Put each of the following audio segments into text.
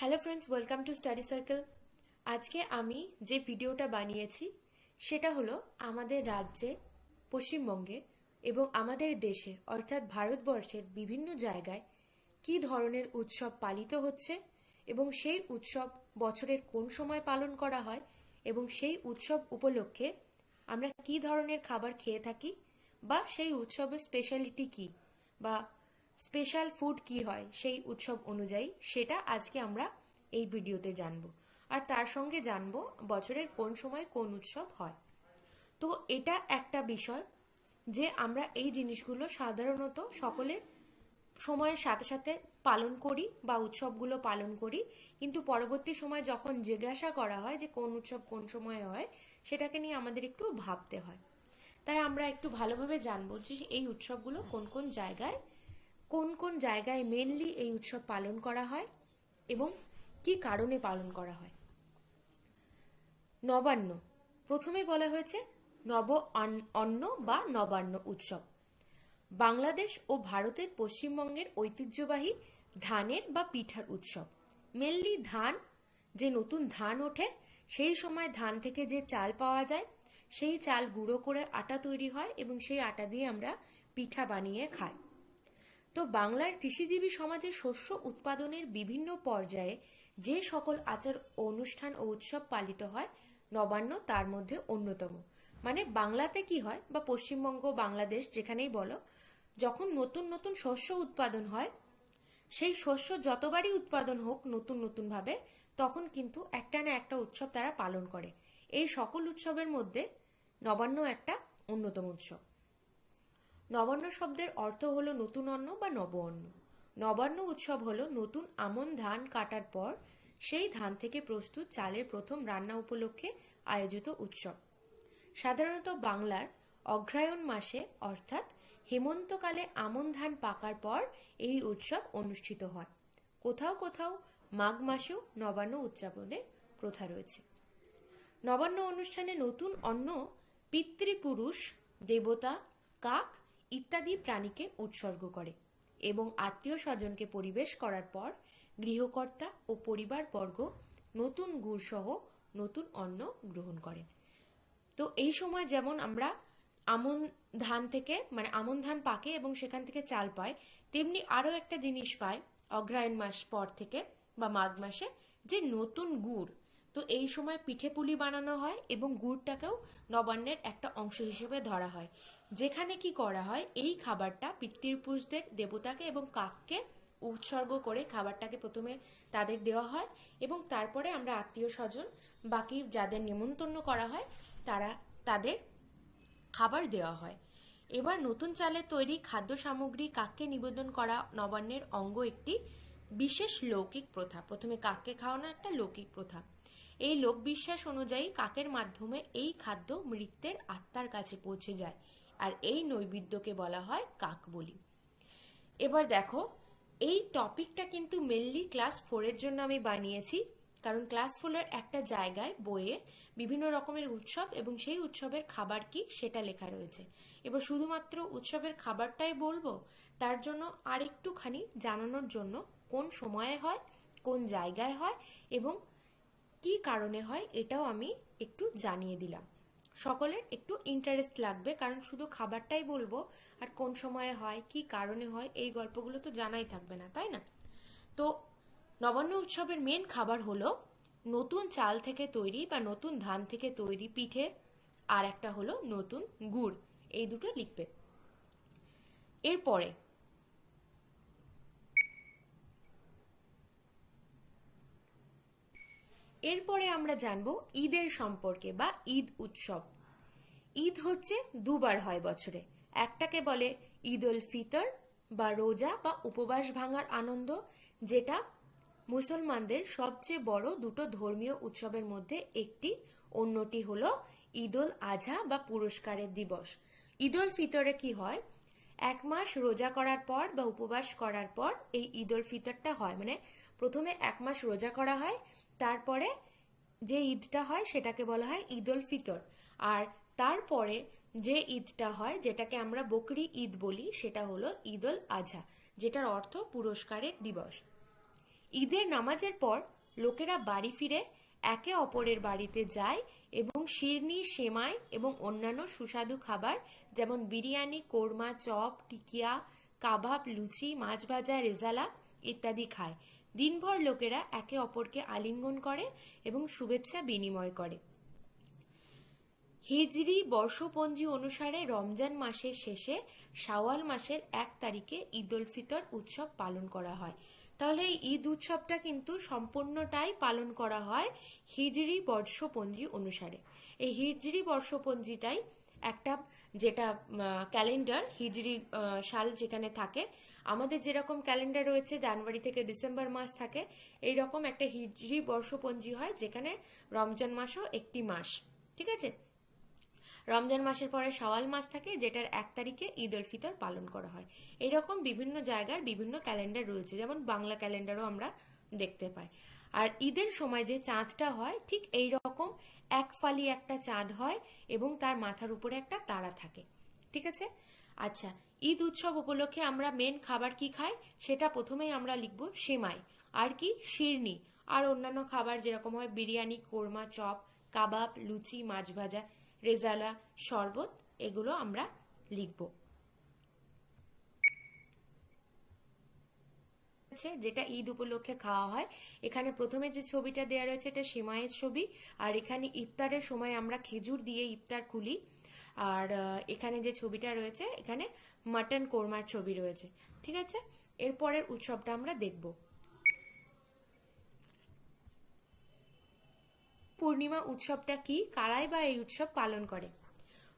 Hello friends welcome to study circle আজকে আমি যে ভিডিওটা বানিয়েছি, সেটা হলো আমাদের রাজ্যে, পশ্চিমবঙ্গে এবং আমাদের দেশে, অর্থাৎ ভারতবর্ষের বিভিন্ন জায়গায় কী ধরনের উৎসব পালিত হচ্ছে এবং সেই উৎসব বছরের কোন সময় পালন করা হয় এবং সেই উৎসব উপলক্ষে আমরা কী ধরনের খাবার খেয়ে থাকি বা সেই উৎসবের স্পেশালিটি কী বা স্পেশাল ফুড কি হয় সেই উৎসব অনুযায়ী সেটা আজকে আমরা এই ভিডিওতে জানব। আর তার সঙ্গে জানব বছরের কোন সময় কোন উৎসব হয়। তো এটা একটা বিষয় যে আমরা এই জিনিসগুলো সাধারণত সকলে সময়ের সাথে সাথে পালন করি বা উৎসবগুলো পালন করি। কিন্তু পরবর্তী সময় যখন জিজ্ঞাসা করা হয় যে কোন উৎসব কোন সময় হয়, সেটাকে নিয়ে আমাদের একটু ভাবতে হয়। তাই আমরা একটু ভালোভাবে জানব যে এই উৎসবগুলো কোন কোন জায়গায় কোন কোন জায়গায় মেনলি এই উৎসব পালন করা হয় এবং কি কারণে পালন করা হয়? নবান্ন। প্রথমে বলা হয়েছে নব অন্ন বা নবান্ন উৎসব। বাংলাদেশ ও ভারতের পশ্চিমবঙ্গের ঐতিহ্যবাহী ধানের বা পিঠার উৎসব। মেনলি ধান, যে নতুন ধান ওঠে, সেই সময় ধান থেকে যে চাল পাওয়া যায়, সেই চাল গুঁড়ো করে আটা তৈরি হয় এবং সেই আটা দিয়ে আমরা পিঠা বানিয়ে খাই। তো বাংলার কৃষিজীবী সমাজে শস্য উৎপাদনের বিভিন্ন পর্যায়ে যে সকল আচার অনুষ্ঠান ও উৎসব পালিত হয়, নবান্ন তার মধ্যে অন্যতম। মানে বাংলাতে কি হয় বা পশ্চিমবঙ্গ, বাংলাদেশ যেখানেই বলো, যখন নতুন নতুন শস্য উৎপাদন হয়, সেই শস্য যতবারই উৎপাদন হোক নতুন নতুন ভাবে, তখন কিন্তু একটা না একটা উৎসব তারা পালন করে। এই সকল উৎসবের মধ্যে নবান্ন একটা অন্যতম উৎসব। নবান্ন শব্দের অর্থ হল নতুন অন্ন বা নব অন্ন। নবান্ন উৎসব হল নতুন আমন ধান কাটার পর সেই ধান থেকে প্রস্তুত চালের প্রথম রান্না উপলক্ষে আয়োজিত উৎসব। সাধারণত বাংলার অগ্রায়ণ মাসে, অর্থাৎ হেমন্তকালে আমন ধান পাকার পর এই উৎসব অনুষ্ঠিত হয়। কোথাও কোথাও মাঘ মাসেও নবান্ন উদযাপনের প্রথা রয়েছে। নবান্ন অনুষ্ঠানে নতুন অন্ন পিতৃপুরুষ, দেবতা, কাক ইত্যাদি প্রাণীকে উৎসর্গ করে এবং আত্মীয় স্বজনকে পরিবেশ করার পর গৃহকর্তা ও পরিবারবর্গ নতুন গুড় সহ নতুন অন্ন গ্রহণ করেন। তো এই সময় যেমন আমরা আমন ধান থেকে মানে আমন ধান পাকে এবং সেখান থেকে চাল পাই, তেমনি আরও একটা জিনিস পাই অগ্রায়ণ মাস পর থেকে বা মাঘ মাসে, যে নতুন গুড়। তো এই সময় পিঠে পুলি বানানো হয় এবং গুড়টাকেও নবান্নের একটা অংশ হিসেবে ধরা হয়। যেখানে কি করা হয়, এই খাবারটা পিতৃপুরুষদের দেবতাকে এবং কাককে উৎসর্গ করে খাবারটাকে প্রথমে তাদের দেওয়া হয় এবং তারপরে আমরা আত্মীয় স্বজন, বাকি যাদের নিমন্ত্রণ করা হয়, তারা তাদের খাবার দেওয়া হয়। এবার নতুন চালের তৈরি খাদ্য সামগ্রী কাককে নিবেদন করা নবান্নের অঙ্গ একটি বিশেষ লৌকিক প্রথা। প্রথমে কাককে খাওয়ানো একটা লৌকিক প্রথা। এই লোকবিশ্বাস অনুযায়ী কাকের মাধ্যমে এই খাদ্য মৃত্যের আত্মার কাছে পৌঁছে যায়। আর এই নৈবেদ্যকে বলা হয় কাক বলি এবার দেখো, এই টপিকটা কিন্তু মেনলি ক্লাস ফোরের জন্য আমি বানিয়েছি, কারণ ক্লাস ফোরের একটা জায়গায় বইয়ে বিভিন্ন রকমের উৎসব এবং সেই উৎসবের খাবার কি সেটা লেখা রয়েছে। এবার শুধুমাত্র উৎসবের খাবারটাই বলব, তার জন্য আর একটুখানি জানানোর জন্য কোন সময়ে হয়, কোন জায়গায় হয় এবং কি কারণে হয় এটাও আমি একটু জানিয়ে দিলাম। সকলের একটু ইন্টারেস্ট লাগবে, কারণ শুধু খাবারটাই বলব আর কোন সময়ে হয়, কি কারণে হয়, এই গল্পগুলো তো জানাই থাকবে না, তাই না? তো নবান্ন উৎসবের মেন খাবার হলো নতুন চাল থেকে তৈরি বা নতুন ধান থেকে তৈরি পিঠে, আর একটা হলো নতুন গুড়, এই দুটো লিখবে। এরপরে এরপরে আমরা জানব ঈদের সম্পর্কে বা ঈদ উৎসব। ঈদ হচ্ছে দুবার হয় বছরে। একটাকে বলে ঈদ উল ফিতর বা রোজা বা উপবাস ভাঙার আনন্দ, যেটা মুসলমানদের সবচেয়ে বড় দুটো ধর্মীয় উৎসবের মধ্যে একটি। অন্যটি হল ঈদ উল আজহা বা পুরস্কারের দিবস। ঈদ উল ফিতরে কি হয়? এক মাস রোজা করার পর বা উপবাস করার পর এই ঈদ উল ফিতরটা হয়। মানে প্রথমে এক মাস রোজা করা হয়, তারপরে যে ঈদটা হয় সেটাকে বলা হয় ঈদ উল ফিতর। আর তারপরে যে ঈদটা হয়, যেটাকে আমরা বকরি ঈদ বলি, সেটা হলো ঈদ উল আজহা যেটার অর্থ পুরস্কারের দিবস। ঈদের নামাজের পর লোকেরা বাড়ি ফিরে একে অপরের বাড়িতে যায় এবং শিরনি, সেমাই এবং অন্যান্য সুস্বাদু খাবার যেমন বিরিয়ানি, কোরমা, চপ, টিকিয়া, কাবাব, লুচি, মাছ ভাজা, রেজালা ইত্যাদি খায়। দিনভর লোকেরা একে অপরকে আলিঙ্গন করে এবং শুভেচ্ছা বিনিময় করে। হিজরি বর্ষপঞ্জি অনুসারে রমজান মাসের শেষে শাওয়াল মাসের এক তারিখে ঈদ উল ফিতর উৎসব পালন করা হয়। তাহলে এই ঈদ উৎসবটা কিন্তু সম্পূর্ণটাই পালন করা হয় হিজরি বর্ষপঞ্জি অনুসারে। এই হিজরি বর্ষপঞ্জিটাই একটা যেটা ক্যালেন্ডার, হিজরি সাল যেখানে থাকে আমাদের যেরকম ক্যালেন্ডার রয়েছে, জানুয়ারি থেকে ডিসেম্বর মাস থাকে এই রকম একটা হিজরি বর্ষপঞ্জি হয়, যেখানে রমজান মাসও একটি মাস। ঠিক আছে? রমজান মাসের পরে শাওয়াল মাস থাকে, যেটার এক তারিখে ঈদ উল ফিতর পালন করা হয়। এরকম বিভিন্ন জায়গার বিভিন্ন ক্যালেন্ডার রয়েছে, যেমন বাংলা ক্যালেন্ডারও আমরা দেখতে পাই। আর ঈদের সময় যে চাঁদটা হয়, ঠিক এই রকম এক ফালি একটা চাঁদ হয় এবং তার মাথার উপরে একটা তারা থাকে। ঠিক আছে? আচ্ছা ঈদ উৎসব উপলক্ষে আমরা মেন খাবার কি খাই? সেটা প্রথমেই আমরা লিখব সেমাই। আর কি? শিরনি। আর অন্যান্য খাবার যেরকম হয়, বিরিয়ানি, কোরমা, চপ, কাবাব, লুচি, মাছ ভাজা, রেজালা, শরবত, এগুলো আমরা লিখব। যেটা ঈদ উপলক্ষে খাওয়া হয়, এখানে প্রথমে যে ছবিটা দেওয়া রয়েছে, এটা সিমাইয়ের ছবি। আর এখানে ইফতারের সময় আমরা খেজুর দিয়ে ইফতার খুলি। আর এখানে যে ছবিটা রয়েছে, এখানে মাটন কোরমার ছবি রয়েছে, ঠিক আছে? এরপরের উৎসবটা আমরা দেখব। পূর্ণিমা উৎসবটা কি? কারাই বা এই উৎসব পালন করে?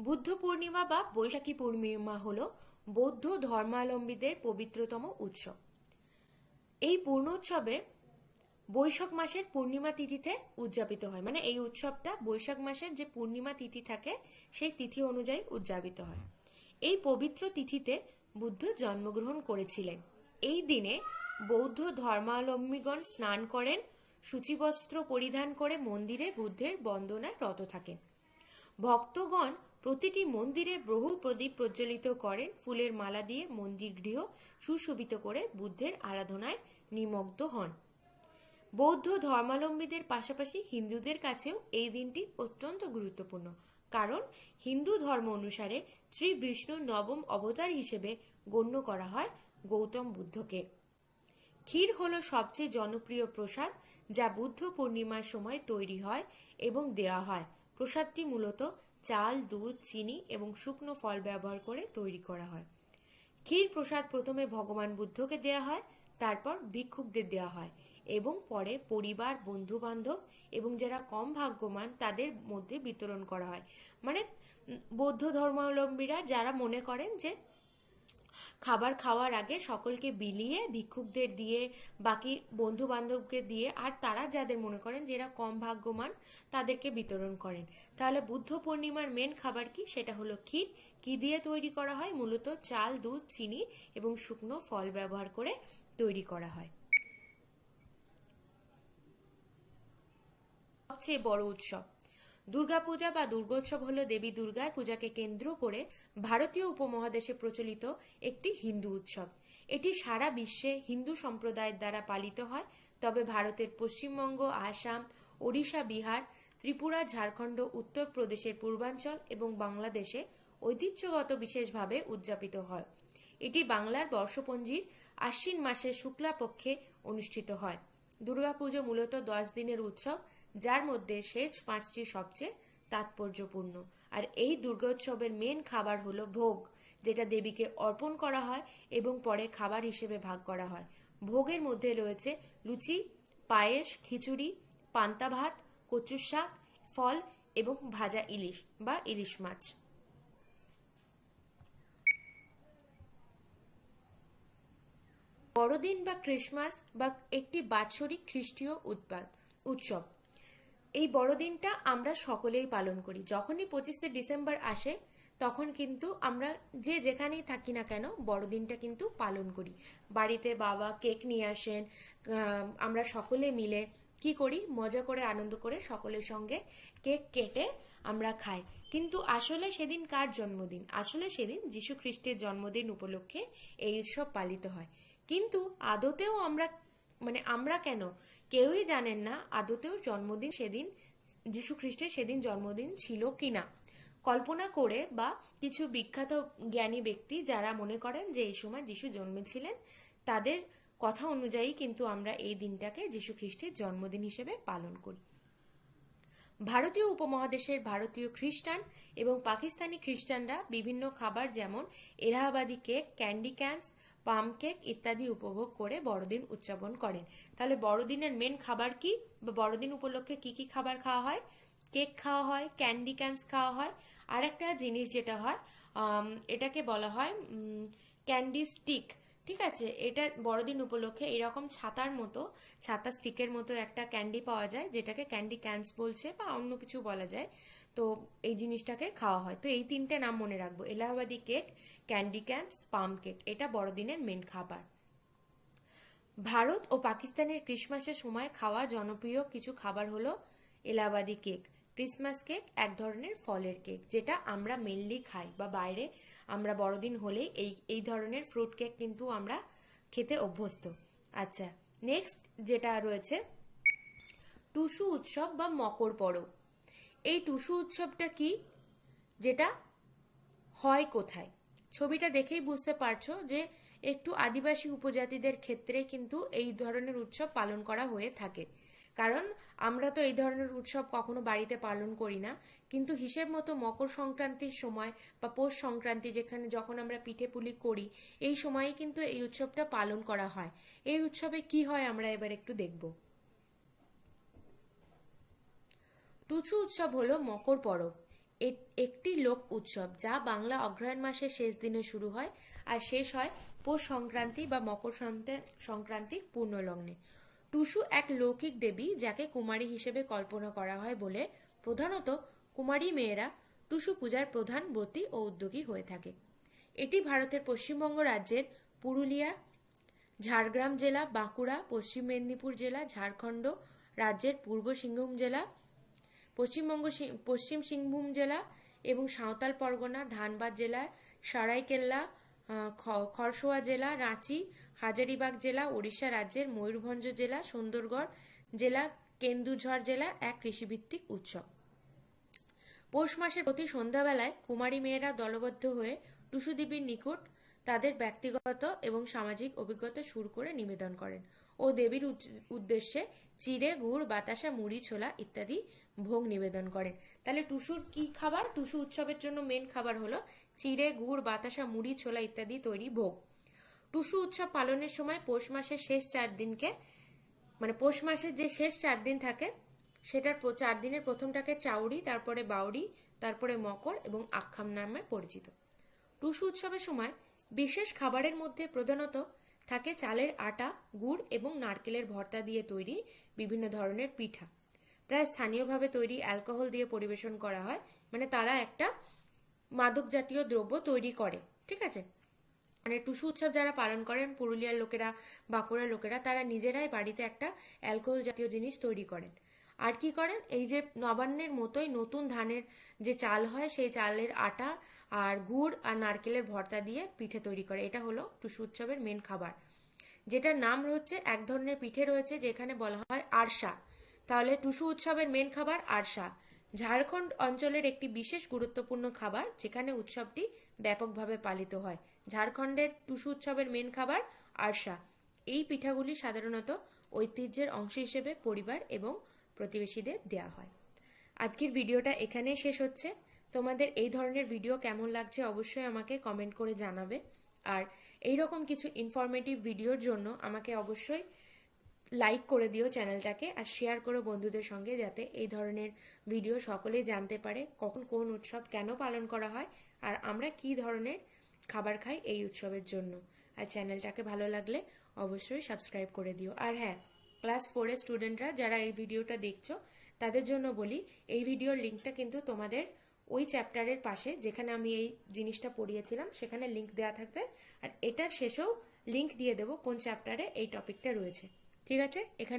বুদ্ধ পূর্ণিমা বা বৈশাখী পূর্ণিমা হল বৌদ্ধ ধর্মাবলম্বীদের পবিত্রতম উৎসব। এই পূর্ণোৎসবে বৈশাখ মাসের পূর্ণিমা তিথিতে উদযাপিত হয়। মানে এই উৎসবটা বৈশাখ মাসের যে পূর্ণিমা তিথি থাকে, সেই তিথি অনুযায়ী উদযাপিত হয়। এই পবিত্র তিথিতে বুদ্ধ জন্মগ্রহণ করেছিলেন। এই দিনে বৌদ্ধ ধর্মাবলম্বীগণ স্নান করেন, সূচিবস্ত্র পরিধান করে মন্দিরে বুদ্ধের বন্দনায় রত থাকেন। ভক্তগণ প্রতিটি মন্দিরে বহু প্রদীপ প্রজ্বলিত করেন, ফুলের মালা দিয়ে মন্দির গৃহ সুশোভিত করে বুদ্ধের আরাধনায় নিমগ্ন হন। বৌদ্ধ ধর্মাবলম্বীদের পাশাপাশি হিন্দুদের কাছেও এই দিনটি অত্যন্ত গুরুত্বপূর্ণ। কারণ হিন্দু ধর্ম অনুসারে শ্রী বিষ্ণুর নবম অবতার হিসেবে গণ্য করা হয় গৌতম বুদ্ধকে। ক্ষীর হলো সবচেয়ে জনপ্রিয় প্রসাদ যা বুদ্ধ পূর্ণিমার সময় তৈরি হয় এবং দেওয়া হয়। প্রসাদটি মূলত চাল, দুধ, চিনি এবং শুকনো ফল ব্যবহার করে তৈরি করা হয়। ক্ষীর প্রসাদ প্রথমে ভগবান বুদ্ধকে দেয়া হয়, তারপর ভিক্ষুকদের দেওয়া হয়। এবং পরে পরিবার বন্ধু বান্ধব এবং যারা কম ভাগ্যবান তাদের মধ্যে বিতরণ করা হয়। মানে বৌদ্ধ ধর্মাবলম্বীরা যারা মনে করেন যে খাবার খাওয়ার আগে সকলকে বিলিয়ে, ভিক্ষুকদের দিয়ে, বাকি বন্ধু বান্ধবকে দিয়ে আর তারা যাদের মনে করেন যারা কম ভাগ্যমান তাদেরকে বিতরণ করেন। তাহলে বুদ্ধ পূর্ণিমার মেন খাবার কি? সেটা হলো ক্ষীর। কি দিয়ে তৈরি করা হয়? মূলত চাল, দুধ, চিনি এবং শুকনো ফল ব্যবহার করে তৈরি করা হয়। সবচেয়ে বড় উৎসব। দুর্গাপূজা বা দুর্গোৎসব হল দেবী দুর্গার পূজাকে কেন্দ্র করে ভারতীয় উপমহাদেশে প্রচলিত একটি হিন্দু উৎসব। এটি সারা বিশ্বে হিন্দু সম্প্রদায়ের দ্বারা পালিত হয়, তবে ভারতের পশ্চিমবঙ্গ, আসাম, ওড়িশা, বিহার, ত্রিপুরা, ঝাড়খণ্ড, উত্তরপ্রদেশের পূর্বাঞ্চল এবং বাংলাদেশে ঐতিহ্যগত বিশেষভাবে উদযাপিত হয়। এটি বাংলার বর্ষপঞ্জির আশ্বিন মাসের শুক্লা পক্ষে অনুষ্ঠিত হয়। দুর্গাপুজো মূলত দশ দিনের উৎসব যার মধ্যে শেষ পাঁচটি সবচেয়ে তাৎপর্যপূর্ণ। আর এই দুর্গোৎসবের মেন খাবার হলো ভোগ, যেটা দেবীকে অর্পণ করা হয় এবং পরে খাবার হিসেবে ভাগ করা হয়। ভোগের মধ্যে রয়েছে লুচি, পায়েস, খিচুড়ি, পান্তা ভাত, কচুর শাক, ফল এবং ভাজা ইলিশ বা ইলিশ মাছ। বড়দিন বা ক্রিসমাস বা একটি বাৎসরিক খ্রিস্টীয় উৎপাদ উৎসব। এই বড়দিনটা আমরা সকলেই পালন করি। যখনই পঁচিশে ডিসেম্বর আসে, তখন কিন্তু আমরা যে যেখানেই থাকি না কেন বড়দিনটা কিন্তু পালন করি। বাড়িতে বাবা কেক নিয়ে আসেন আমরা সকলে মিলে কি করি, মজা করে, আনন্দ করে সকলের সঙ্গে কেক কেটে আমরা খাই। কিন্তু আসলে সেদিন কার জন্মদিন? আসলে সেদিন যীশু খ্রিস্টের জন্মদিন উপলক্ষে এই উৎসব পালিত হয়। কিন্তু আদতেও আমরা মানে আমরা কেন কেউই জানেন না আদতেও জন্মদিন সেদিন যীশু খ্রিস্টের সেদিন জন্মদিন ছিল কিনা। কল্পনা করে বা কিছু বিখ্যাত জ্ঞানী ব্যক্তি যারা মনে করেন যে এই সময় যিশু জন্মেছিলেন, তাদের কথা অনুযায়ী কিন্তু আমরা এই দিনটাকে যীশু খ্রিস্টের জন্মদিন হিসেবে পালন করি। ভারতীয় উপমহাদেশের ভারতীয় খ্রিস্টান এবং পাকিস্তানি খ্রিস্টানরা বিভিন্ন খাবার যেমন Allahabadi cake, candy canes palm cake ইত্যাদি উপভোগ করে বড়দিন উদযাপন করেন। তাহলে বড়দিনের মেন খাবার কি? বা বড়দিন উপলক্ষে কি কি খাবার খাওয়া হয়? কেক খাওয়া হয় ক্যান্ডি ক্যান্স খাওয়া হয়। আর একটা জিনিস যেটা হয় এটাকে বলা হয় ক্যান্ডি স্টিক ঠিক আছে? এটা বড়দিন উপলক্ষে এরকম ছাতার মতো, ছাতা স্টিকের মতো একটা ক্যান্ডি পাওয়া যায়, যেটাকে ক্যান্ডি ক্যান্স বলছে বা অন্য কিছু বলা যায়। তো এই জিনিসটাকে খাওয়া হয়। তো এই তিনটে নাম মনে রাখব। Allahabadi cake, candy canes, palm cake. এটা বড়দিনের মেন খাবার। ভারত ও পাকিস্তানের ক্রিসমাসের সময় খাওয়া জনপ্রিয় কিছু খাবার হলো এলাহাবাদি কেক। ক্রিসমাস কেক এক ধরনের ফলের কেক, যেটা আমরা মেনলি খাই বা বাইরে আমরা বড়দিন হলেই এই এই ধরনের ফ্রুট কেক কিন্তু আমরা খেতে অভ্যস্ত। আচ্ছা নেক্সট যেটা রয়েছে, টুসু উৎসব বা মকর পরব। এই টুসু উৎসবটা কি? যেটা হয় কোথায়? ছবিটা দেখেই বুঝতে পারছ যে একটু আদিবাসী উপজাতিদের ক্ষেত্রে কিন্তু এই ধরনের উৎসব পালন করা হয়ে থাকে। কারণ আমরা তো এই ধরনের উৎসব কখনো বাড়িতে পালন করি না। কিন্তু হিসেব মতো মকর সংক্রান্তির সময় বা পৌষ সংক্রান্তি যেখানে যখন আমরা পিঠে পুলি করি, এই সময়ে কিন্তু এই উৎসবটা পালন করা হয়। এই উৎসবে কি হয় আমরা এবার একটু দেখব। টুসু উৎসব হলো মকর পরব। একটি লোক উৎসব যা বাংলা অগ্রহায়ণ মাসের শেষ দিনে শুরু হয় আর শেষ হয় পৌষ সংক্রান্তি বা মকর সংক্রান্তির পূর্ণলগ্নে। টুসু এক লৌকিক দেবী যাকে কুমারী হিসেবে কল্পনা করা হয় বলে প্রধানত কুমারী মেয়েরা টুসু পূজার প্রধান ব্রতী ও উদ্যোগী হয়ে থাকে। এটি ভারতের পশ্চিমবঙ্গ রাজ্যের পুরুলিয়া, ঝাড়গ্রাম জেলা, বাঁকুড়া, পশ্চিম মেদিনীপুর জেলা, ঝাড়খণ্ড রাজ্যের পূর্ব সিংভূম জেলা পশ্চিমবঙ্গ পশ্চিম সিংভূম জেলা এবং সাঁওতাল পরগনা, ধানবাদ জেলার সারাইকেল্লা খরসোয়া জেলা, রাঁচি, হাজারিবাগ জেলা, ওড়িশা রাজ্যের ময়ূরভঞ্জ জেলা, সুন্দরগড় জেলা, কেন্দুঝড় জেলা, এক কৃষিভিত্তিক উৎসব। পৌষ মাসের প্রতি সন্ধ্যাবেলায় কুমারী মেয়েরা দলবদ্ধ হয়ে টুসু দেবীর নিকট তাদের ব্যক্তিগত এবং সামাজিক অভিজ্ঞতা সুর করে নিবেদন করেন ও দেবীর উদ্দেশ্যে চিড়ে, গুড়, বাতাসা, মুড়ি, ছোলা ইত্যাদি ভোগ নিবেদন করেন তাহলে টুসুর কি খাবার? টুসু উৎসবের জন্য মেন খাবার হলো চিড়ে, গুড়, বাতাসা, মুড়ি, ছোলা ইত্যাদি তৈরি ভোগ। টুসু উৎসব পালনের সময় পৌষ মাসের শেষ চার দিনকে মানে পৌষ মাসের যে শেষ চার দিন থাকে, সেটার চার দিনের প্রথমটাকে চাউরি, তারপরে বাউরি, তারপরে মকর এবং আখ্যাম নামে পরিচিত। টুসু উৎসবের সময় বিশেষ খাবারের মধ্যে প্রধানত থাকে চালের আটা, গুড় এবং নারকেলের ভর্তা দিয়ে তৈরি বিভিন্ন ধরনের পিঠা। প্রায় স্থানীয়ভাবে তৈরি অ্যালকোহল দিয়ে পরিবেশন করা হয়। মানে তারা একটা মাদক জাতীয় দ্রব্য তৈরি করে, ঠিক আছে? মানে টুসু উৎসব যারা পালন করেন, পুরুলিয়ার লোকেরা, বাঁকুড়ার লোকেরা, তারা নিজেরাই বাড়িতে একটা অ্যালকোহল জাতীয় জিনিস তৈরি করেন। আর কি করেন? এই যে নবান্নের মতোই নতুন ধানের যে চাল হয়, সেই চালের আটা আর গুড় আর নারকেলের ভর্তা দিয়ে পিঠে তৈরি করে। এটা হলো টুসু উৎসবের মেন খাবার। যেটার নাম হচ্ছে, এক ধরনের পিঠে রয়েছে, যেখানে বলা হয় আরশা। তাহলে টুসু উৎসবের মেন খাবার আরশা। ঝাড়খণ্ড অঞ্চলের একটি বিশেষ গুরুত্বপূর্ণ খাবার, যেখানে উৎসবটি ব্যাপকভাবে পালিত হয়। ঝাড়খণ্ডের টুসু উৎসবের মেন খাবার আরশা। এই পিঠাগুলি সাধারণত ঐতিহ্যের অংশ হিসেবে পরিবার এবং প্রতিবেশীদের দেওয়া হয়। আজকের ভিডিওটা এখানেই শেষ হচ্ছে। তোমাদের এই ধরনের ভিডিও কেমন লাগছে অবশ্যই আমাকে কমেন্ট করে জানাবে। আর এই রকম কিছু ইনফরমেটিভ ভিডিওর জন্য আমাকে অবশ্যই লাইক করে দিও চ্যানেলটাকে আর শেয়ার করো বন্ধুদের সঙ্গে যাতে এই ধরনের ভিডিও সকলেই জানতে পারে কখন কোন উৎসব কেন পালন করা হয় আর আমরা কি ধরনের খাবার খাই এই উৎসবের জন্য। আর চ্যানেলটাকে ভালো লাগলে অবশ্যই সাবস্ক্রাইব করে দিও। আর হ্যাঁ ক্লাস ফোরের স্টুডেন্টরা যারা এই ভিডিওটা দেখছ, তাদের জন্য বলি, এই ভিডিওর লিঙ্কটা কিন্তু তোমাদের ওই চ্যাপ্টারের পাশে যেখানে আমি এই জিনিসটা পড়িয়েছিলাম, সেখানে লিঙ্ক দেওয়া থাকবে। আর এটার শেষেও লিঙ্ক দিয়ে দেবো কোন চ্যাপ্টারে এই টপিকটা রয়েছে। ঠিক আছে? এখানে